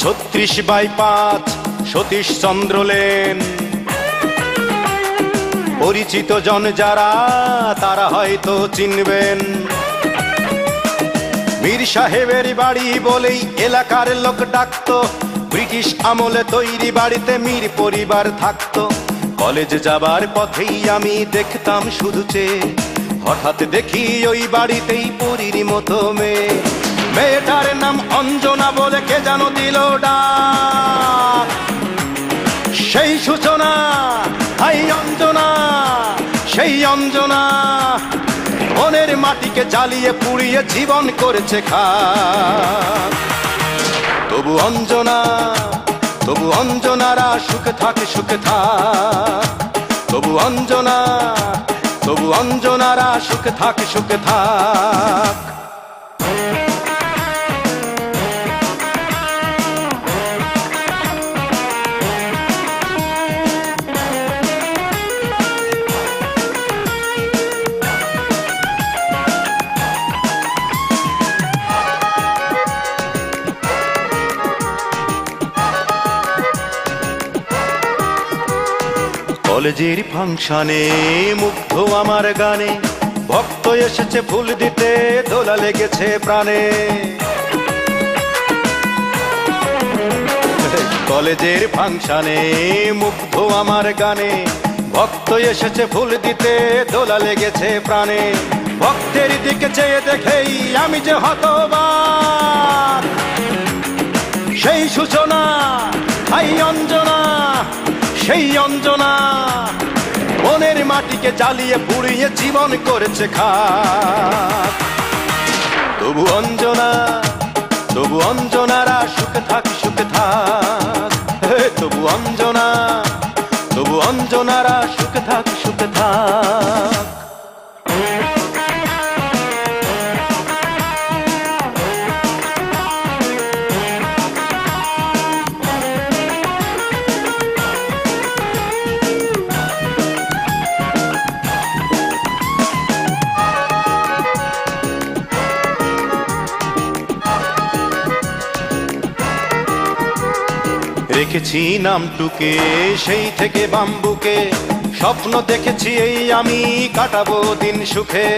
ছত্রিশ বাই পাঁচ, সতীশ চন্দ্র লেন পরিচিত জন যারা, তারা হয়তো চিনবেন। মীর সাহেবের বাড়ি বলেই এলাকার লোক ডাকতো। ব্রিটিশ আমলে তৈরি বাড়িতে মীর পরিবার থাকতো। কলেজ যাবার পথেই আমি দেখতাম শুধু চেয়ে। হঠাৎ দেখি ওই বাড়িতেই পরির মতো মেয়ে। মেয়েটার নাম অঞ্জনা বলে কে জানো দিল সেই সূচনা, হাই অঞ্জনা, সেই অঞ্জনা। মনের মাটিকে জ্বালিয়ে পুড়িয়ে জীবন করেছে খা তবু অঞ্জনা, তবু অঞ্জনারা সুখে থাকে, সুখে থাক। তবু অঞ্জনা, তবু অঞ্জনারা সুখে থাকে, সুখে থাক। কলেজের ফাংশনে মুগ্ধ আমার গানে। ভক্ত এসেছে ফুল দিতে, দোলা লেগেছে প্রাণে। কলেজের ফাংশনে মুগ্ধ আমার গানে। ভক্ত এসেছে ফুল দিতে, দোলা লেগেছে প্রাণে। ভক্তের দিকে চেয়ে দেখেই আমি যে হতবাক। সেই সূচনা, হাই অঞ্জনা সেই অঞ্জনা মনের মাটিকে জ্বালিয়ে পুড়িয়ে জীবন করেছে খা তবু অঞ্জনা, তবু অঞ্জনারা সুখ থাক, সুখে থাক। তবু অঞ্জনা, তবু অঞ্জনারা সুখ থাক, সুখে থাক। রেখেছি নামটুকে সেই থেকে বাম্বুকে। স্বপ্ন দেখেছি এই আমি কাটাবো দিন সুখে।